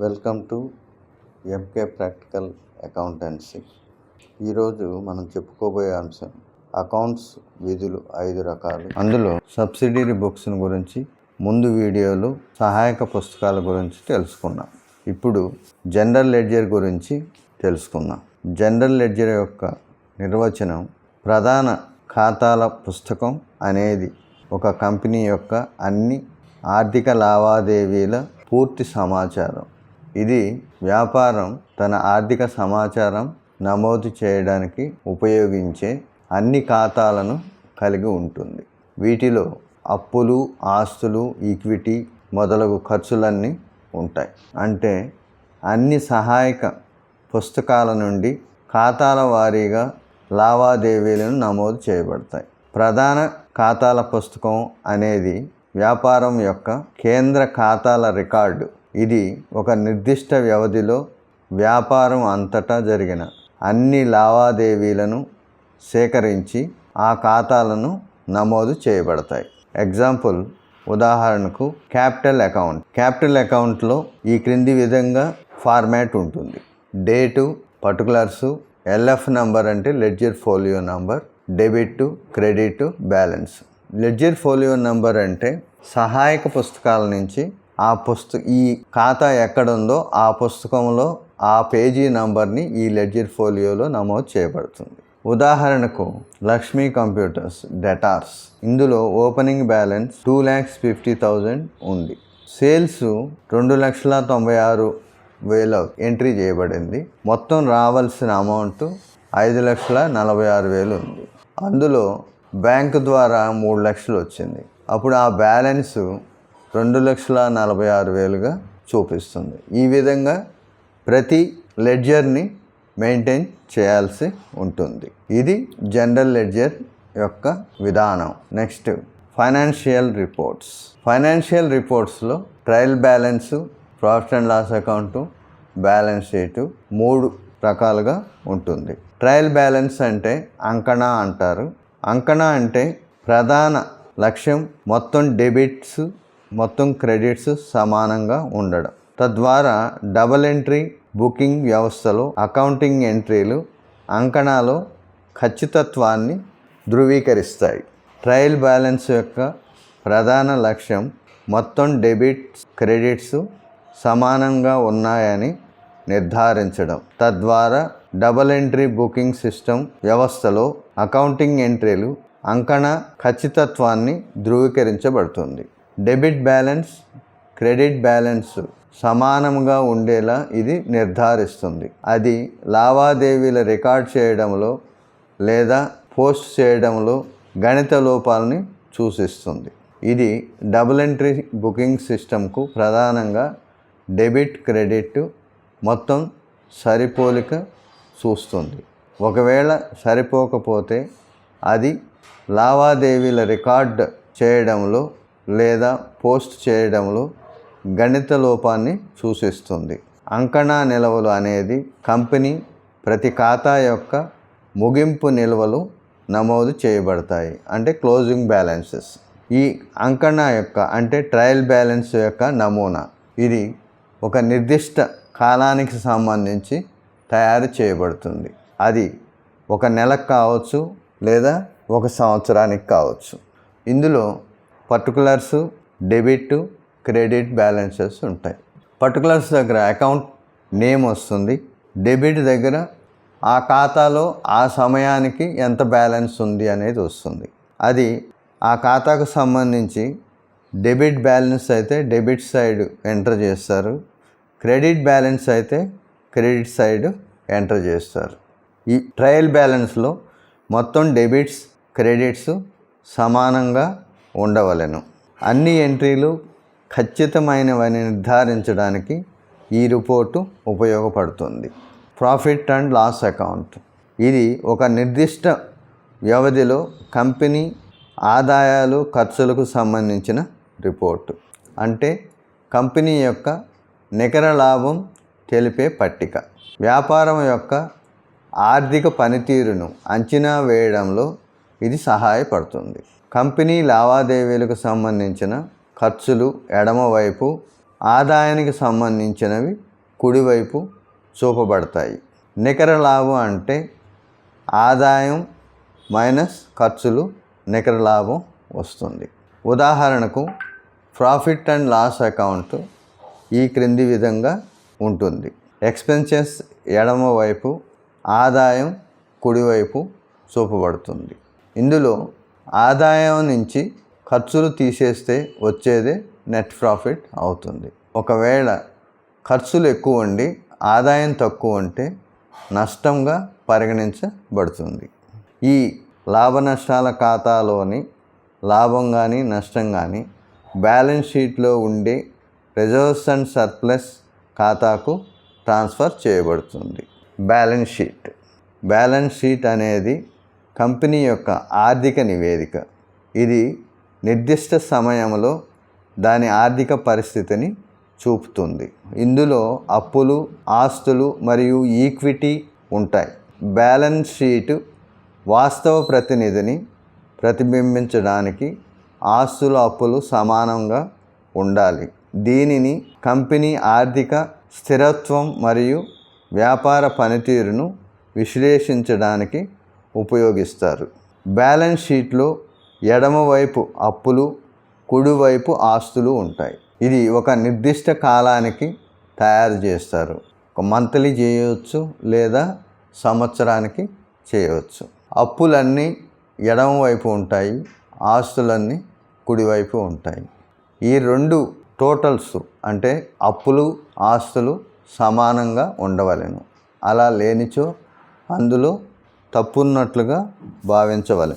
Welcome to MK practical accountancy ఈరోజు మనం చెప్పుకోబోయే అంశం అకౌంట్స్ విధులు ఐదు రకాలు. అందులో సబ్సిడరీ బుక్స్ గురించి ముందు వీడియోలో సహాయక పుస్తకాల గురించి తెలుసుకున్నాం ఇప్పుడు జనరల్ లెడ్జర్ గురించి తెలుసుకుందాం. జనరల్ లెడ్జర్ యొక్క నిర్వచనం ప్రధాన ఖాతాల పుస్తకం అనేది ఒక కంపెనీ యొక్క అన్ని ఆర్థిక లావాదేవీల పూర్తి సమాచారం. ఇది వ్యాపారం తన ఆర్థిక సమాచారం నమోదు చేయడానికి ఉపయోగించే అన్ని ఖాతాలను కలిగి ఉంటుంది. వీటిలో అప్పులు ఆస్తులు ఈక్విటీ మొదలగు ఖర్చులన్నీ ఉంటాయి. అంటే అన్ని సహాయక పుస్తకాల నుండి ఖాతాల వారీగా లావాదేవీలను నమోదు చేయబడతాయి. ప్రధాన ఖాతాల పుస్తకం అనేది వ్యాపారం యొక్క కేంద్ర ఖాతాల రికార్డు ఇది ఒక నిర్దిష్ట వ్యవధిలో వ్యాపారం అంతటా జరిగిన అన్ని లావాదేవీలను సేకరించి ఆ ఖాతాలను నమోదు చేయబడతాయి. ఎగ్జాంపుల్ ఉదాహరణకు క్యాపిటల్ అకౌంట్. క్యాపిటల్ అకౌంట్లో ఈ క్రింది విధంగా ఫార్మాట్ ఉంటుంది. డేటు పర్టికులర్సు ఎల్ఎఫ్ నంబర్ అంటే ledger folio number debit credit balance. Ledger folio number అంటే సహాయక పుస్తకాల నుంచి ఆ పుస్తక ఈ ఖాతా ఎక్కడుందో ఆ పుస్తకంలో ఆ పేజీ నంబర్ని ఈ లెడ్జర్ ఫోలియోలో నమోదు చేయబడుతుంది. ఉదాహరణకు లక్ష్మీ కంప్యూటర్స్ డెటార్స్. ఇందులో opening balance two lakhs fifty thousand ఉంది. సేల్స్ రెండు లక్షల తొంభై ఆరు వేల ఎంట్రీ చేయబడింది. మొత్తం రావాల్సిన అమౌంట్ ఐదు లక్షల నలభై ఆరు వేలు ఉంది. అందులో బ్యాంకు ద్వారా మూడు లక్షలు వచ్చింది. అప్పుడు ఆ బ్యాలెన్స్ రెండు లక్షల నలభై ఆరు వేలుగా చూపిస్తుంది. ఈ విధంగా ప్రతి లెడ్జర్ని మెయింటైన్ చేయాల్సి ఉంటుంది. ఇది జనరల్ లెడ్జర్ యొక్క విధానం. Next financial reports. Financial రిపోర్ట్స్లో trial balance profit and loss account balance sheet మూడు రకాలుగా ఉంటుంది. ట్రయల్ బ్యాలెన్స్ అంటే అంకణా అంటారు. అంకణా అంటే ప్రధాన లక్ష్యం మొత్తం డెబిట్స్ మొత్తం క్రెడిట్స్ సమానంగా ఉండడం. తద్వారా డబల్ ఎంట్రీ బుకింగ్ వ్యవస్థలో అకౌంటింగ్ ఎంట్రీలు అంకణాలు ఖచ్చితత్వాన్ని ధృవీకరిస్తాయి. ట్రయల్ బ్యాలెన్స్ యొక్క ప్రధాన లక్ష్యం మొత్తం డెబిట్స్ క్రెడిట్స్ సమానంగా ఉన్నాయని నిర్ధారించడం. తద్వారా డబల్ ఎంట్రీ బుకింగ్ సిస్టమ్ వ్యవస్థలో అకౌంటింగ్ ఎంట్రీలు అంకణ ఖచ్చితత్వాన్ని ధృవీకరించబడుతుంది. డెబిట్ బ్యాలెన్స్ క్రెడిట్ బ్యాలెన్స్ సమానంగా ఉండేలా ఇది నిర్ధారిస్తుంది. అది లావాదేవీల రికార్డ్ చేయడంలో లేదా పోస్ట్ చేయడంలో గణిత లోపాలని సూచిస్తుంది. ఇది డబుల్ ఎంట్రీ బుకింగ్ సిస్టమ్కు ప్రధానంగా డెబిట్ క్రెడిట్ మొత్తం సరిపోలిక చూస్తుంది. ఒకవేళ సరిపోకపోతే అది లావాదేవీల రికార్డ్ చేయడంలో లేదా పోస్ట్ చేయడంలో గణిత లోపాన్ని సూచిస్తుంది. అంకణా నిల్వలు అనేది కంపెనీ ప్రతి ఖాతా యొక్క ముగింపు నిల్వలు నమోదు చేయబడతాయి అంటే క్లోజింగ్ బ్యాలెన్సెస్. ఈ అంకణా యొక్క అంటే ట్రయల్ బ్యాలెన్స్ యొక్క నమూనా ఇది ఒక నిర్దిష్ట కాలానికి సంబంధించి తయారు చేయబడుతుంది. అది ఒక నెలకు కావచ్చు లేదా ఒక సంవత్సరానికి కావచ్చు. ఇందులో పర్టికులర్స్ డెబిట్ క్రెడిట్ బ్యాలెన్సెస్ ఉంటాయి. పర్టికులర్స్ దగ్గర అకౌంట్ నేమ్ వస్తుంది. డెబిట్ దగ్గర ఆ ఖాతాలో ఆ సమయానికి ఎంత బ్యాలెన్స్ ఉంది అనేది వస్తుంది. అది ఆ ఖాతాకు సంబంధించి డెబిట్ బ్యాలెన్స్ అయితే డెబిట్ సైడ్ ఎంటర్ చేస్తారు. క్రెడిట్ బ్యాలెన్స్ అయితే క్రెడిట్ సైడ్ ఎంటర్ చేస్తారు. ఈ ట్రయల్ బ్యాలెన్స్లో మొత్తం డెబిట్స్ క్రెడిట్స్ సమానంగా ఉండవలెను. అన్ని ఎంట్రీలు ఖచ్చితమైనవని నిర్ధారించడానికి ఈ రిపోర్టు ఉపయోగపడుతుంది. Profit and loss account. ఇది ఒక నిర్దిష్ట వ్యవధిలో కంపెనీ ఆదాయాలు ఖర్చులకు సంబంధించిన రిపోర్టు. అంటే కంపెనీ యొక్క నికర లాభం తెలిపే పట్టిక. వ్యాపారం యొక్క ఆర్థిక పనితీరును అంచనా వేయడంలో ఇది సహాయపడుతుంది. కంపెనీ లావాదేవీలకు సంబంధించిన ఖర్చులు ఎడమవైపు ఆదాయానికి సంబంధించినవి కుడివైపు చూపబడతాయి. నికర లాభం అంటే ఆదాయం మైనస్ ఖర్చులు నికర లాభం వస్తుంది. ఉదాహరణకు ప్రాఫిట్ అండ్ లాస్ అకౌంట్ ఈ క్రింది విధంగా ఉంటుంది. ఎక్స్పెన్సెస్ ఎడమవైపు ఆదాయం కుడివైపు చూపబడుతుంది. ఇందులో ఆదాయం నుంచి ఖర్చులు తీసేస్తే వచ్చేదే నెట్ ప్రాఫిట్ అవుతుంది. ఒకవేళ ఖర్చులు ఎక్కువ ఉండి ఆదాయం తక్కువ ఉంటే నష్టంగా పరిగణించబడుతుంది. ఈ లాభ నష్టాల ఖాతాలోని లాభం కానీ నష్టం కానీ బ్యాలెన్స్ షీట్లో ఉండే రిజర్వ్స్ అండ్ సర్ప్లస్ ఖాతాకు ట్రాన్స్ఫర్ చేయబడుతుంది. Balance sheet. బ్యాలెన్స్ షీట్ అనేది కంపెనీ యొక్క ఆర్థిక నివేదిక. ఇది నిర్దిష్ట సమయంలో దాని ఆర్థిక పరిస్థితిని చూపుతుంది. ఇందులో అప్పులు ఆస్తులు మరియు ఈక్విటీ ఉంటాయి. బ్యాలెన్స్ షీటు వాస్తవ ప్రతినిధిని ప్రతిబింబించడానికి ఆస్తుల అప్పులు సమానంగా ఉండాలి. దీనిని కంపెనీ ఆర్థిక స్థిరత్వం మరియు వ్యాపార పనితీరును విశ్లేషించడానికి ఉపయోగిస్తారు. బ్యాలెన్స్ షీట్లో ఎడమవైపు అప్పులు కుడివైపు ఆస్తులు ఉంటాయి. ఇది ఒక నిర్దిష్ట కాలానికి తయారు చేస్తారు. ఒక మంత్లీ చేయవచ్చు లేదా సంవత్సరానికి చేయవచ్చు అప్పులన్నీ ఎడమవైపు ఉంటాయి ఆస్తులన్నీ కుడివైపు ఉంటాయి. ఈ రెండు టోటల్స్ అంటే అప్పులు ఆస్తులు సమానంగా ఉండవలెను. అలా లేనిచో అందులో తప్పున్నట్లుగా భావించవలె.